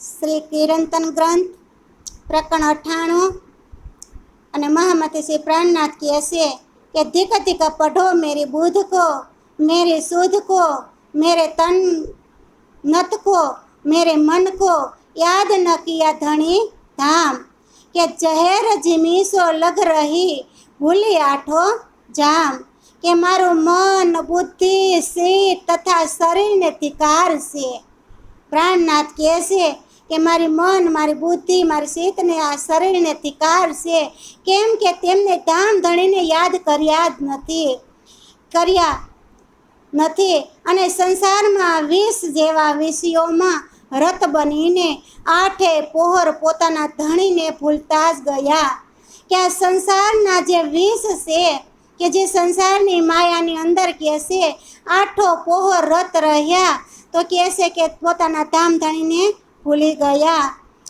શ્રી કિરંતન ગ્રંથ, પ્રકરણ અઠાણું અને મહામતી શ્રી પ્રાણનાથ કહે છે કે, ધીક ધીક પઢો મેરી બુધ કો, મેરી સુધ કો, મેરે તન નત કો, મેરે મન કો, યાદ ન કિયા ધણી ધામ. કે જહેર જીમીસો લગ રહી ભૂલી આઠો જામ. કે મારું મન બુદ્ધિ સી તથા શરીરને ધિકાર છે. પ્રાણનાથ કહે છે કે મારી મન, મારી બુદ્ધિ, મારી સીતને આ શરીરને ધિકાર છે. કેમ કે તેમને ધામ ધણીને યાદ કર્યા જ નથી, કર્યા નથી. અને સંસારમાં વિષ જેવા વિષયોમાં રત બનીને આઠે પોહર પોતાના ધણીને ભૂલતા જ ગયા. કે આ સંસારના જે વિષ છે, કે જે સંસારની માયાની અંદર કહે છે, આઠો પોહર રત રહ્યા, તો કહે છે કે પોતાના ધામ ધણીને ભૂલી ગયા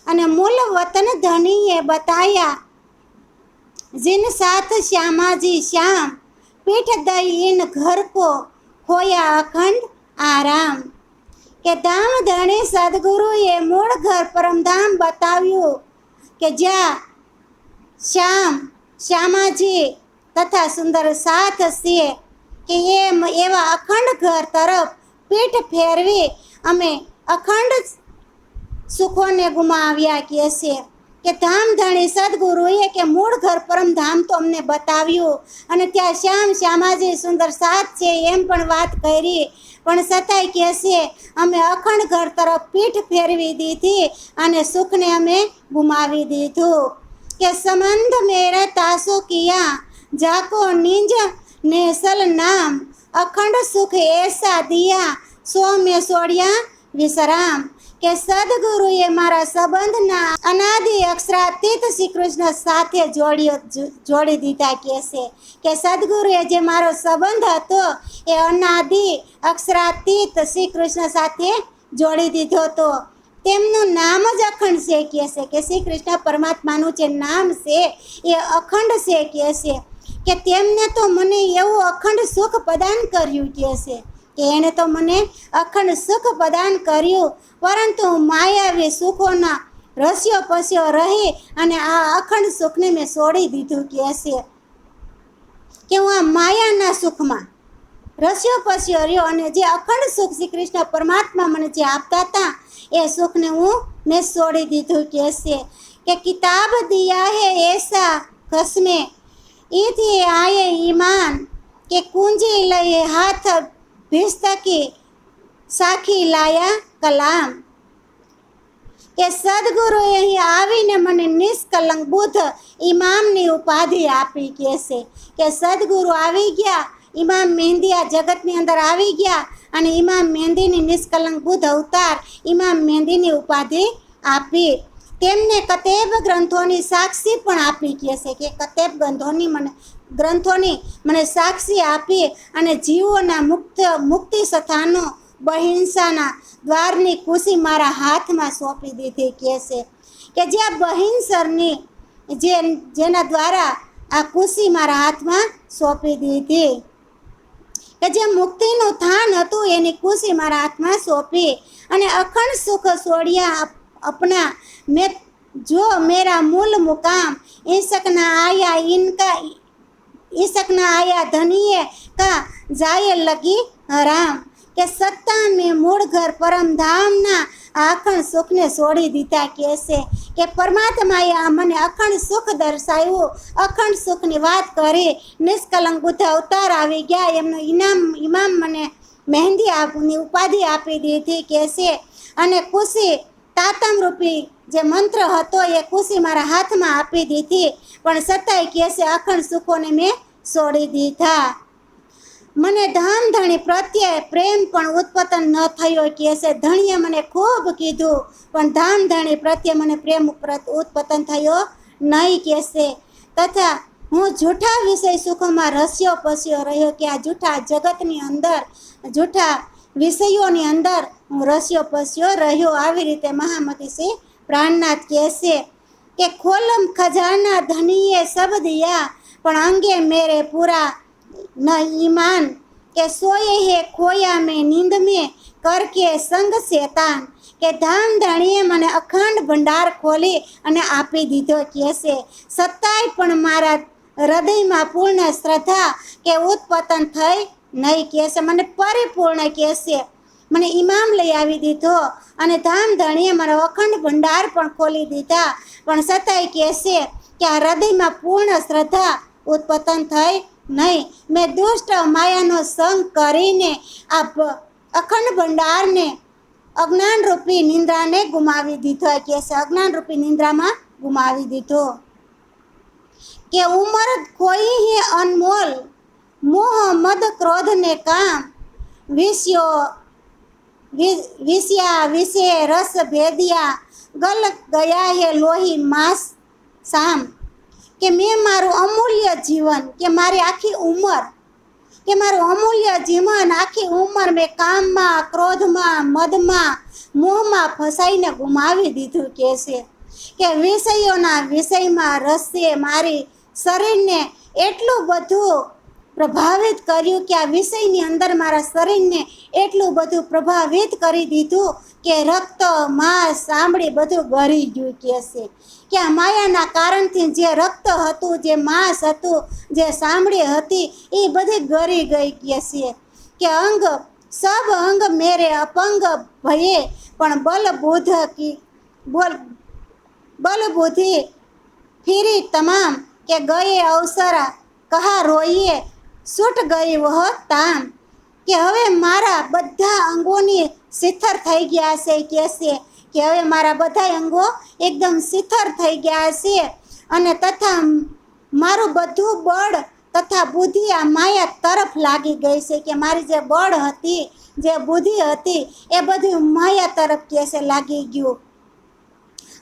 અને મૂળ વતન ધનીએ બતાયા. જીન સાથ શ્યામાજી, શ્યામ, પીઠ દઈન ઘર કો ખોયા અખંડ આરામ. કે ધામ ધણી સદગુરુએ મૂળ ઘર પરમધામ બતાવ્યું કે જ્યાં શ્યામ, શ્યામાજી તથા સુંદર સાથ છે કે એમ એવા અખંડ ઘર તરફ પીઠ ફેરવી અમે અખંડ સુખોને ગુમાવ્યા કહે છે કે ધામ ધણી સદગુરુએ કે મૂળ ઘર પરમ ધામ તો અમને બતાવ્યું અને ત્યાં શ્યામ શ્યામાજી સુંદર સાથ છે એમ પણ વાત કરી. પણ છતાંય કહે છે, અમે અખંડ ઘર તરફ પીઠ ફેરવી દીધી અને સુખને અમે ગુમાવી દીધું. કે સંબંધ મેરે તાસો કિયા, જાકો નિંજ નેસલ નામ. અખંડ સુખ એસા દિયા, સો મેં સોડ્યા વિશ્રામ કે સદગુરુએ મારા સંબંધના અનાદિ અક્ષરાતીત શ્રી કૃષ્ણ સાથે જોડ્યો જોડી દીધા કે છે કે સદગુરુએ જે મારો સંબંધ હતો એ અનાદિ અક્ષરાતીત શ્રી કૃષ્ણ સાથે જોડી દીધો હતો. તેમનું નામ જ અખંડ છે કે છે કે શ્રી કૃષ્ણ પરમાત્માનું જે નામ છે એ અખંડ છે કે છે. કે તેમને તો મને એવું અખંડ સુખ પ્રદાન કર્યું કે છે. કે એણે તો મને અખંડ સુખ પ્રદાન કર્યું, પરંતુ માયાવી સુખોના રસ્યો પસ્યો રહી અને આ અખંડ સુખને મેં છોડી દીધું કે છે કે હું આ માયાના સુખમાં રસ્યો પસ્યો રહ્યો અને જે અખંડ સુખ શ્રી કૃષ્ણ પરમાત્મા મને જે આપતા હતા, એ સુખને હું મેં છોડી દીધું કે છે કે કિતાબ દિયા હે એસા કસમે ઈથી આયે ઈમાન, કે કુંજી લઈએ હાથ ભીસ્તકી સાખી લાયા કલામ કે સદગુરુએ અહીં આવીને મને નિષ્કલંક બુદ્ધ ઇમામની ઉપાધિ આપી કે છે કે સદગુરુ આવી ગયા ઇમામ મહેંદી આ જગતની અંદર આવી ગયા અને ઇમામ મહેંદીની નિષ્કલંક બુદ્ધ અવતાર ઇમામ મહેંદીની ઉપાધિ આપી તેમને કતેબ ગ્રંથોની સાક્ષી પણ આપી કે છે કે કતેબ ગ્રંથોની મને ગ્રંથોની મને સાક્ષી આપી અને જીવોના મુક્ત મુક્તિ સ્થાનો બહિંસાના દ્વારની ખુશી મારા હાથમાં સોંપી દીધી, કહે છે. કે જે આ બહિંસરની જે જેના દ્વારા આ ખુશી મારા હાથમાં સોંપી દીધી. કે જે મુક્તિનું થાન હતું એની ખુશી મારા હાથમાં સોંપી અને અખંડ સુખ છોડ્યા અપના મેં, જો મેરા મૂલ મુકામ ઈશકના આયા ઇનકા ઈસકના આયા ધનીએ કા જાય લગી રામ કે સત્તા મેં મૂળ ઘર પરમધામના આ અખંડ સુખને છોડી દીધા કહેશે કે પરમાત્માએ આ મને અખંડ સુખ દર્શાવ્યું. અખંડ સુખની વાત કરી નિષ્કલંક બુદ્ધ અવતાર આવી ગયા. એમનું ઇનામ ઇમામ મને મહેંદી આપની ઉપાધિ આપી દીધી કહેશે અને ખુશી તાતમરૂપી જે મંત્ર હતો એ ખુશી મારા હાથમાં આપી દીધી, પણ છતાંય કે છે અખંડ સુખોને મેં છોડી દીધા. મને ધામ ધણી પ્રત્યે પ્રેમ પણ ઉત્પતન ન થયો કે ધણીએ મને ખૂબ કીધું, પણ ધામ ધણી પ્રત્યે મને પ્રેમ ઉત્પતન થયો નહીં કહેશે તથા હું જૂઠા વિષય સુખોમાં રસ્યો પસ્યો રહ્યો કે આ જૂઠા જગતની અંદર, જૂઠા વિષયોની અંદર હું રસ્યો પસ્યો રહ્યો. આવી રીતે મહામતી શ્રી પ્રાણનાથ કહેશે કે ખોલમ ખજાના ધનીએ સબદિયા પણ અંગે મેરે પૂરા ન ઈમાન, કે સોય હે ખોયા મેં નીંદ મેં કર કે સંગ શેતાન, કે ધામ ધણીએ મને અખંડ ભંડાર ખોલી અને આપી દીધો કહેશે. સત્તાય પણ મારા હૃદયમાં પૂર્ણ શ્રદ્ધા કે ઉત્પતન થઈ નહીં કહેશે, મને પરિપૂર્ણ કહેશે. મને ઇમામ લઈ આવી દીધો અને ધામધણીએ મારા અખંડ ભંડાર પણ ખોલી દીધા. પણ છતાંય કહેશે કે આ હૃદયમાં પૂર્ણ શ્રદ્ધા ઉત્પતન થઈ નહીં. મેં દુષ્ટ માયાનો સંગ કરીને આ અખંડ ભંડારને અજ્ઞાનરૂપી નિંદ્રાને ગુમાવી દીધો. કહેશે, અજ્ઞાનરૂપી નિંદ્રામાં ગુમાવી દીધો. કે ઉમર કોઈ હે અનમોલ મોહ મદ ક્રોધને કામ. વિષ્યો વિ- વિષ્યા વિશે રસ ભેદિયા, ગલ ગયા હે લોહી માસ સામ. કે મેં મારું અમૂલ્ય જીવન, કે મારી આખી ઉંમર, કે મારું અમૂલ્ય જીવન, આખી ઉંમર મેં કામમાં, ક્રોધમાં, મદમાં, મોહમાં ફસાઈને ગુમાવી દીધું કે છે. કે વિષયોના વિષયમાં રસે મારી શરીરને એટલું બધું પ્રભાવિત કર્યું કે આ વિષયની અંદર મારા શરીરને એટલું બધું પ્રભાવિત કરી દીધું કે રક્ત, માંસ ચામડી બધું ગળી ગયું કે છે કે આ માયાના કારણથી જે રક્ત હતું, જે માંસ હતું, જે ચામડી હતી, એ બધી ગળી ગઈ કે છે કે અંગ, સબ અંગ મેરે અપંગ ભયે, પણ બલ બુધ કી, બોલ, બલ બુદ્ધિ ફીરી તમામ કે ગયે અવસરા, કહા રોઈએ છૂટ ગઈ હતા કે હવે મારા બધા અંગોની શિથર થઈ ગયા છે, કે છે કે હવે મારા બધા અંગો એકદમ શિથર થઈ ગયા છે. અને તથા મારું બધું બળ તથા બુદ્ધિ આ માયા તરફ લાગી ગઈ છે કે મારી જે બળ હતી, જે બુદ્ધિ હતી એ બધું માયા તરફ કે છે, લાગી ગયું.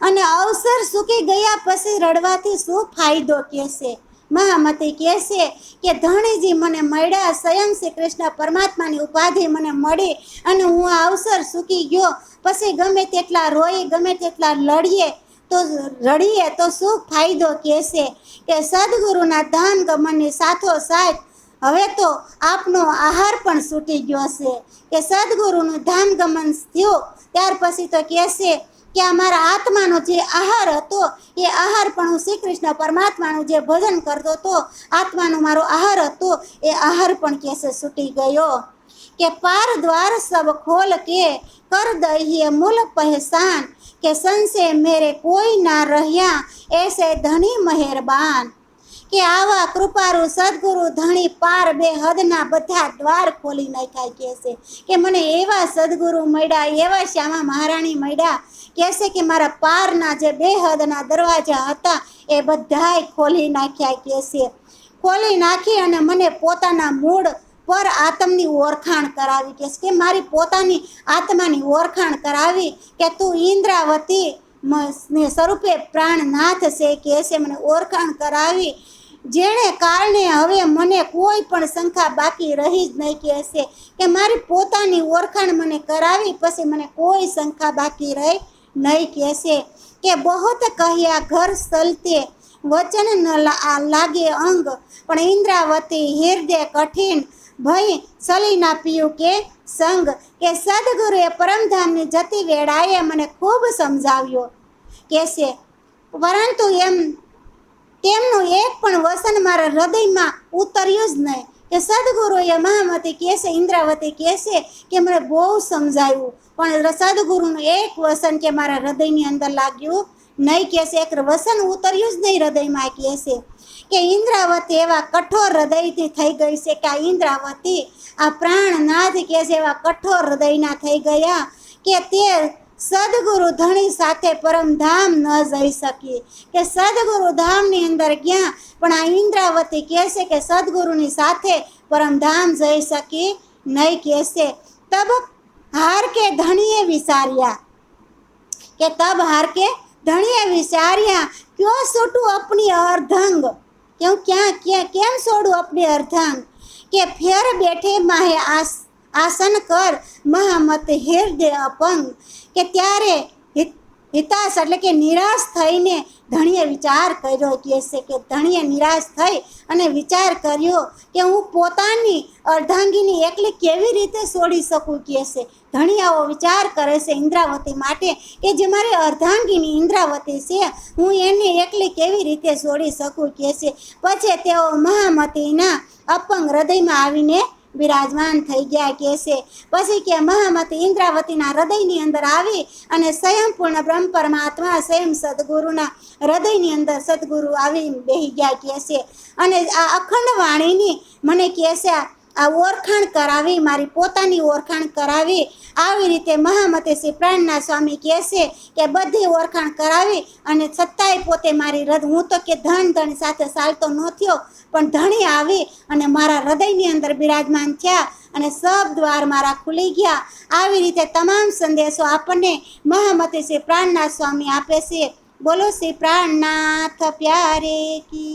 અને અવસર સૂકી ગયા પછી રડવાથી શું ફાયદો કહેશે મહામતી કહેશે કે ધણીજી મને મળ્યા, સ્વયં શ્રી કૃષ્ણ પરમાત્માની ઉપાધિ મને મળી અને હું આ અવસર સૂકી ગયો. પછી ગમે તેટલા રોઈ, ગમે તેટલા લડીએ, તો રડીએ, તો શું ફાયદો કહેશે કે સદગુરુના ધામ ગમનની સાથોસાથ હવે તો આપનો આહાર પણ છૂટી ગયો છે કે સદગુરુનું ધામ ગમન થયું, ત્યાર પછી તો કહેશે કે આ મારા આત્માનો જે આહાર હતો, એ આહાર પણ હું શ્રી કૃષ્ણ પરમાત્માનું જે ભજન કરતો હતો, આત્માનો મારો આહાર હતો, એ આહાર પણ કેસે છૂટી ગયો. કે પાર દ્વાર સબ ખોલ કે, કર દહીએ મૂલ પહેસાન કે સંસે મેરે કોઈ ના રહ્યા, એસે ધણી મહેરબાન. કે આવા કૃપારુ સદગુરુ ધણી પાર બે હદના બધા દ્વાર ખોલી નાખ્યા કહેશે. કે મને એવા સદગુરુ મળ્યા, એવા શ્યામા મહારાણી મળ્યા, કહેશે કે મારા પારના જે બે હદના દરવાજા હતા, એ બધાય ખોલી નાખ્યા કે છે ખોલી નાખી અને મને પોતાના મૂળ પર આત્મની ઓળખાણ કરાવી કહેશે. કે મારી પોતાની આત્માની ઓળખાણ કરાવી કે તું ઇન્દ્રાવતી સ્વરૂપે પ્રાણનાથ છે કે છે મને ઓળખાણ કરાવી જેણે કારણે હવે મને કોઈ પણ શંકા બાકી રહી જ નહીં કે હશે કે મારી પોતાની ઓળખાણ મને કરાવી પછી મને કોઈ શંકા બાકી રહી નહીં કહેશે કે બહોત કહ્યા ઘર સલતે વચન ન લાગે અંગ, પણ ઇન્દ્રાવતી હૃદય કઠિન ભય સલી ના પીયું કે સંગ, કે સદગુરુએ પરમધામની જતી વેળાએ મને ખૂબ સમજાવ્યો. કહેશે પરંતુ એમ તેમનું એક પણ વસન મારા હૃદયમાં ઉતર્યું જ નહીં. કે સદગુરુએ મહામતી કહેશે, ઇન્દ્રાવતી કહેશે કે મને બહુ સમજાવ્યું પણ સદગુરુનું એક વસન કે મારા હૃદયની અંદર લાગ્યું નહીં કહેશે. એક વસન ઉતર્યું જ નહીં હૃદયમાં કહેશે. કે ઇન્દ્રાવતી એવા કઠોર હૃદયથી થઈ ગઈ છે કે આ ઇન્દ્રાવતી આ પ્રાણનાથ કહેશે એવા કઠોર હૃદયના થઈ ગયા કે તે સદગુરુ ધણી સાથે પરમધામ ન જઈ શકીએ. કે સદગુરુ ધામની અંદર ગયા, પણ આ ઇન્દ્રાવતી કહેશે કે સદગુરુની સાથે પરમધામ જઈ શકી નહીં કહેશે તબ હાર કે ધણીએ વિચાર્યા. કે તબ હાર કે ધણીએ વિચાર્યા, ક્યો છૂટું આપણી અર્ધંગ? કેમ ક્યાં ક્યાં, કેમ છોડું આપણી અર્ધંગ? કે ફેર બેઠે માહે આસ આસન કર મહામત હૃદય અપંગ. કે ત્યારે હિત- હિતાશ એટલે કે નિરાશ થઈને ધણીએ વિચાર કર્યો કહે છે કે ધણીએ નિરાશ થઈ અને વિચાર કર્યો કે હું પોતાની અર્ધાંગીની એકલી કેવી રીતે છોડી શકું કહે છે ધણી વિચાર કરે છે ઇન્દ્રાવતી માટે કે જે મારી અર્ધાંગીની ઇન્દ્રાવતી છે, હું એને એકલી કેવી રીતે છોડી શકું કહે છે પછી તેઓ મહામતીના અપંગ હૃદયમાં આવીને બિરાજમાન થઈ ગયા કે છે. પછી કે મહામતી ઇન્દ્રાવતીના હૃદયની અંદર આવી અને સ્વયંપૂર્ણ બ્રહ્મ પરમાત્મા સ્વયં સદગુરુના હૃદયની અંદર સદગુરુ આવી બેહી ગયા કે છે. અને આ અખંડ વાણીની મને કહે છે આ ઓળખાણ કરાવી, મારી પોતાની ઓળખાણ કરાવી. આવી રીતે મહામતી શ્રી પ્રાણના સ્વામી કહે છે કે બધી ઓળખાણ કરાવી અને છતાંય પોતે મારી હૃદય હું તો કે ધન ધન સાથે ચાલતો ન થયો, પણ ધણી આવી અને મારા હૃદયની અંદર બિરાજમાન થયા અને સબ દ્વાર મારા ખુલી ગયા. આવી રીતે તમામ સંદેશો આપણને મહામતી શ્રી પ્રાણના સ્વામી આપે છે. બોલો શ્રી પ્રાણનાથ પ્યારે કી